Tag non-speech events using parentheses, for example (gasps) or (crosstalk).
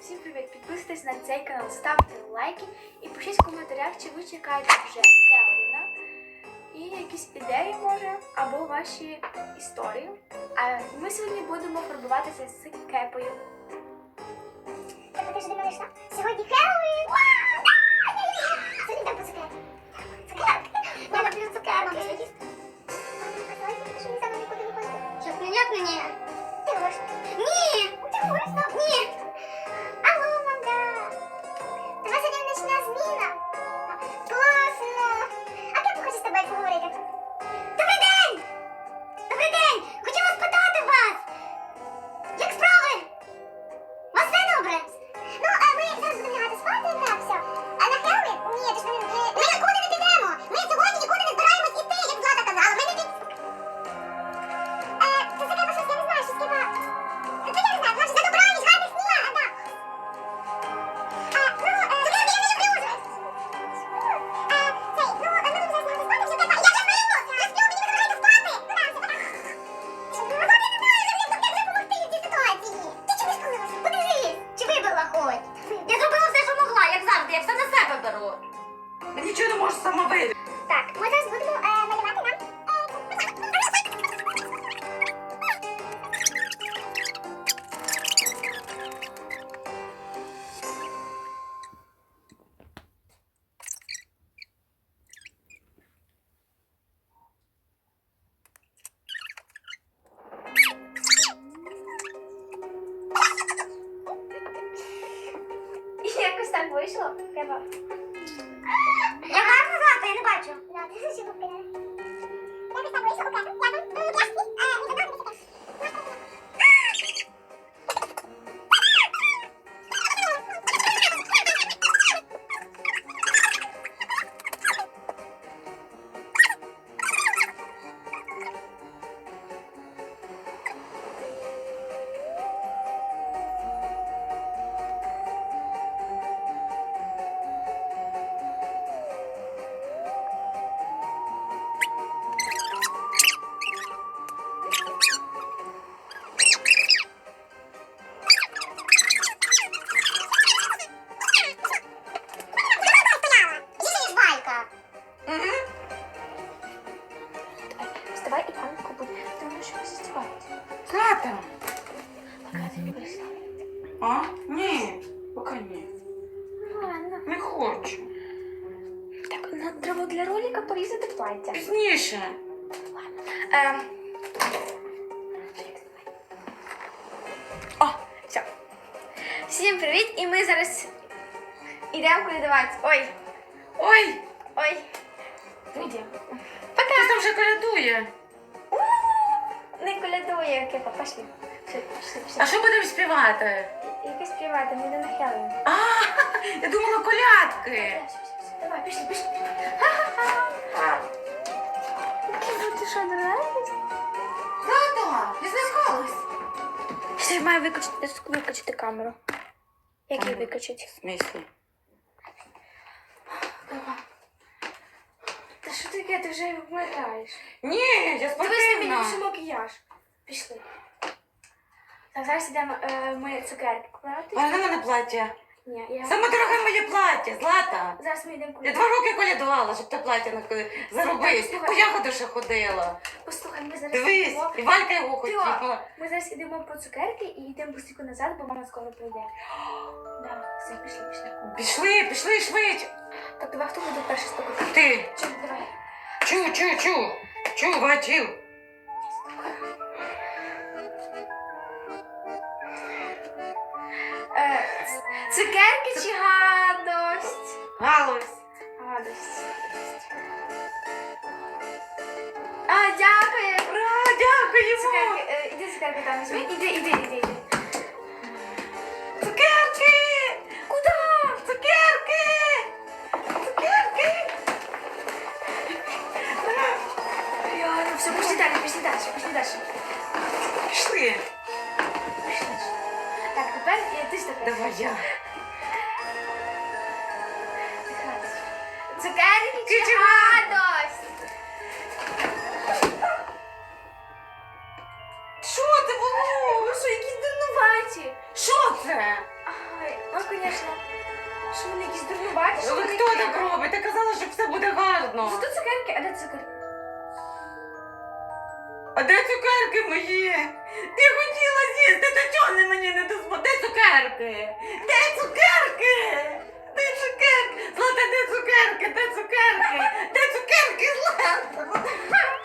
Всім привіт! Підписуйтесь на цей канал, ставте лайки і пишіть в коментарях, чи ви чекаєте вже Хеллоуіна і якісь ідеї може, або ваші історії. А ми сьогодні будемо фарбуватися з кепою. Ти ж до мене йшла? Ти говориш? Ні! Нет. говориш нам? Ні! Алло, манда! Тебе сьогодні нічна зміна. А я б хочу з тобою поговорити. Нічого не можу сама вийти. Так, ми зараз будемо е, малювати нам. І якось так вийшло. Треба. Я гарно грати, я не бачу. Да, ти дуже купила. Якось так вийшло, окей. Дякую. М, Ні. Поки ні. Ну, ладно. Не хочу. Так, нам треба для ролика порізати плаття. Пізніше. Ем. О, все. Всім привіт! І ми зараз йдемо колядувати. Ой, Ой, ой. Друзі. хтось там вже колядує. Не колядує, Кепа, пошли. А що будемо співати? Яке співати, ми йдемо на Хеллоуін. А, я думала колядки. Давай, пішли, пішли. Ти що, нравишся? Злата, я злякалась. Ще я маю виключити, виключити камеру. Як її виключити? В смислі? Та що таке, ти вже вмираєш? Ні, я Дивись на мені спортивна. макіяж. Пішли. Так, зараз йдемо е, ми цукерки купувати. А на мене плаття. Ні, я... Саме дороге моє плаття, Злата. Зараз ми йдемо Я купувати. два роки колядувала, щоб те плаття не заробити. Слухай. По ягоду ще ходила. Послухай, ми зараз Дивись, йдемо. і Валька його хотіла. Ми зараз йдемо по цукерки і йдемо быстренько назад, бо мама скоро прийде. (gasps) Да, все, пішли, пішли. Пішли, пішли швидше. Так, давай хто буде перший стукати? Ти, Чу, давай. чу, чу, чу, чу, бачив. Цукерки чи гадость? Галузь. Гадость. А, дякую. Ура, дякуємо. Цукерки, е, іди цукерки там візьми. Іди, іди, іди, іди. Цукерки! Давай я. Цукерки Чи чи чи гадость? Ви що, якісь дурнуваті? Що це? Ай, ну, звісно. Що вони якісь дурнуваті? Що Ви вони хто так робить? Ти казала, що все буде гарно. Зато цукерки, а де цукерки? А де цукерки мої? Я хотіла з'їсти, то чого не мені не дозволили? Де цукерки? Де цукерки? Де цукерки? Злата, де цукерки? Де цукерки? Де цукерки, Злата?